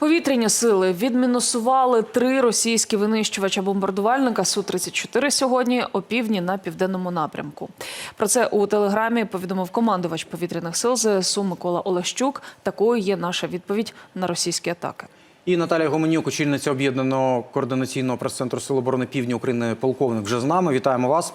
Повітряні сили відмінусували три російські винищувача-бомбардувальника Су-34 сьогодні опівдні на південному напрямку. Про це у телеграмі повідомив командувач повітряних сил ЗСУ Микола Олещук. Такою є наша відповідь на російські атаки. І Наталія Гоменюк, очільниця об'єднаного координаційного прес-центру Сил оборони Півдня України, полковник вже з нами. Вітаємо вас.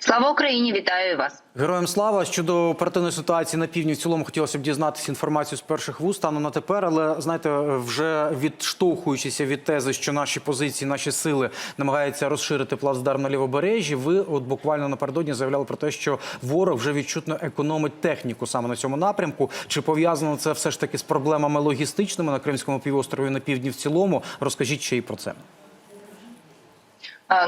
Слава Україні! Вітаю вас. Героям слава щодо оперативної ситуації на півдні. В цілому хотілося б дізнатися інформацію з перших вуст стану на тепер, але знаєте, вже відштовхуючися від тези, що наші позиції, наші сили намагаються розширити плацдарм на лівобережжі. Ви от буквально напередодні заявляли про те, що ворог вже відчутно економить техніку саме на цьому напрямку. Чи пов'язано це все ж таки з проблемами логістичними на Кримському півострові на півдні в цілому? Розкажіть ще й про це.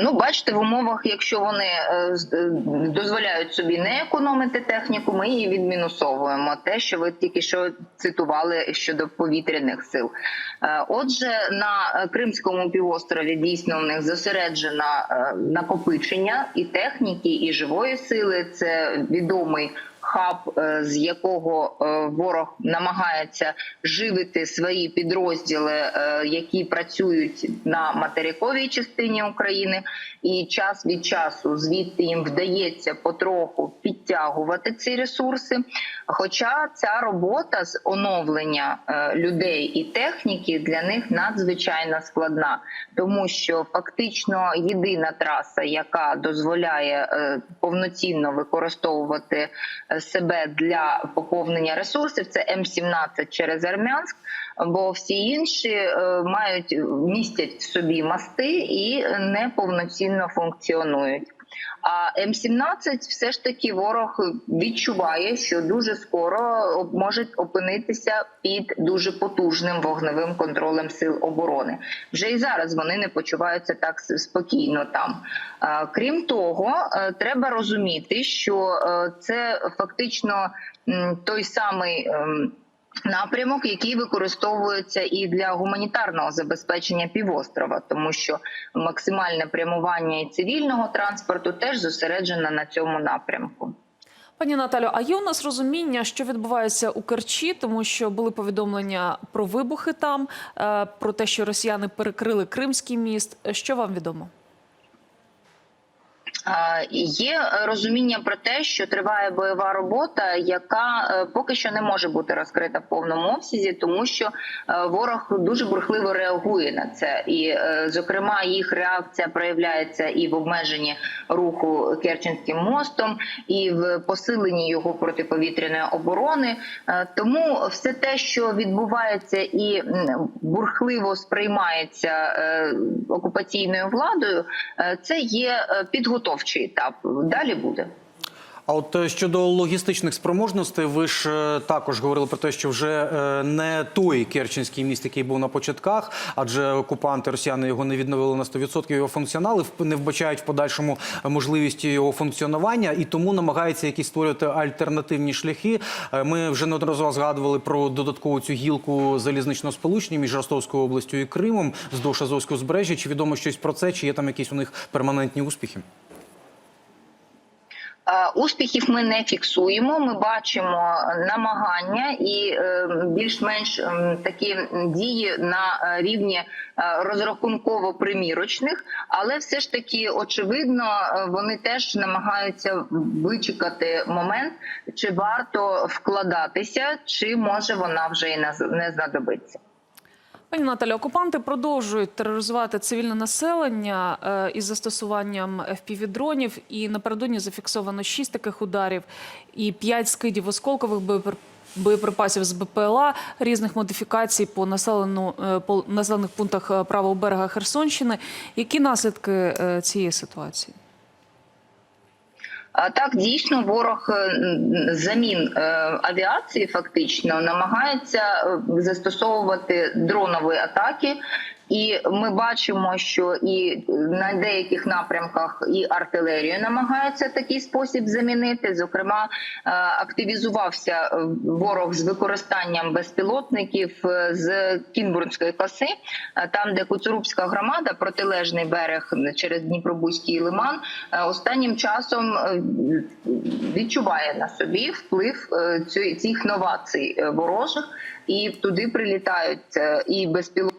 Ну, бачите, в умовах, якщо вони е, е, дозволяють собі не економити техніку, ми її відмінусовуємо. Те, що ви тільки що цитували щодо повітряних сил. Е, Отже, на Кримському півострові дійсно у них зосереджено накопичення і техніки, і живої сили. Це відомий. Хаб, е, з якого е, ворог намагається живити свої підрозділи, е, які працюють на материковій частині України, і час від часу звідти їм вдається потроху підтягувати ці ресурси. Хоча ця робота з оновлення людей і техніки для них надзвичайно складна, тому що фактично єдина траса, яка дозволяє повноцінно використовувати себе для поповнення ресурсів, це М-17 через Армянськ. Бо всі інші е, мають містять в собі масти і не повноцінно функціонують. А М-17 все ж таки ворог відчуває, що дуже скоро може опинитися під дуже потужним вогневим контролем сил оборони. Вже і зараз вони не почуваються так спокійно там. Крім того, е, треба розуміти, що е, це фактично той самий. Напрямок, який використовується і для гуманітарного забезпечення півострова, тому що максимальне прямування і цивільного транспорту теж зосереджено на цьому напрямку. Пані Наталю, а є у нас розуміння, що відбувається у Керчі, тому що були повідомлення про вибухи там, е, про те, що росіяни перекрили Кримський міст. Що вам відомо? Є розуміння про те, що триває бойова робота, яка е, поки що не може бути розкрита в повному обсязі, тому що е, ворог дуже бурхливо реагує на це, і е, зокрема їх реакція проявляється і в обмеженні руху Керченським мостом, і в посиленні його протиповітряної оборони. Е, Тому все те, що відбувається і бурхливо сприймається е, окупаційною владою, е, це є е, підготовчий етап. Далі буде. А от е, щодо логістичних спроможностей, ви ж е, також говорили про те, що вже е, не той Керченський міст, який був на початках, адже окупанти росіяни його не відновили на 100% його функціонали, не вбачають в подальшому можливості його функціонування і тому намагаються якісь створювати альтернативні шляхи. Ми вже неодноразово згадували про додаткову цю гілку залізничного сполучення між Ростовською областю і Кримом вздовж Азовського збережжя. Чи відомо щось про це? Чи є там якісь у них перманентні успіхи? Е, Успіхів ми не фіксуємо. Ми бачимо намагання і е, більш-менш ем, такі дії на е, рівні розрахунково-примірочних, але все ж таки очевидно, вони теж намагаються вичекати момент, чи варто вкладатися, чи може вона вже і не знадобиться. Пані Наталі, окупанти продовжують тероризувати цивільне населення е, із застосуванням FPV-дронів. І напередодні зафіксовано шість таких ударів і п'ять скидів осколкових боєпр- боєприпасів з БПЛА різних модифікацій по населену е, по населених пунктах е, правого берега Херсонщини. Які наслідки цієї ситуації? А Так, дійсно, ворог е, замін е, авіації фактично намагається е, застосовувати дронові атаки. І ми бачимо, що і на деяких напрямках і артилерію намагаються такий спосіб замінити. Зокрема, е, активізувався е, ворог з використанням безпілотників е, з Кінбурнської коси, там, де Куцурубська громада, протилежний берег через Дніпробузький лиман, останнім часом відчуває на собі вплив цих новацій ворожих. і туди прилітають і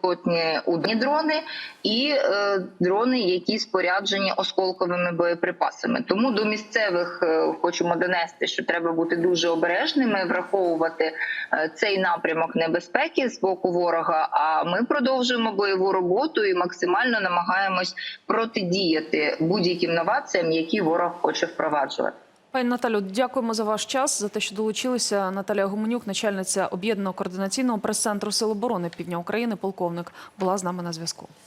безпілотні удні дрони, і е, дрони, які споряджені осколковими боєприпасами. Тому до місцевих е, хочемо донести, що треба бути дуже обережними, враховувати е, цей напрямок небезпеки з боку ворога. А ми продовжуємо бойову роботу і максимально намагаємось протидіяти будь-яким новаціям, які ворог хоче впроваджувати. Пані Наталю, дякуємо за ваш час, за те, що долучилися. Наталія Гуменюк, начальниця об'єднаного координаційного прес-центру Сил оборони Півдня України, полковник, була з нами на зв'язку.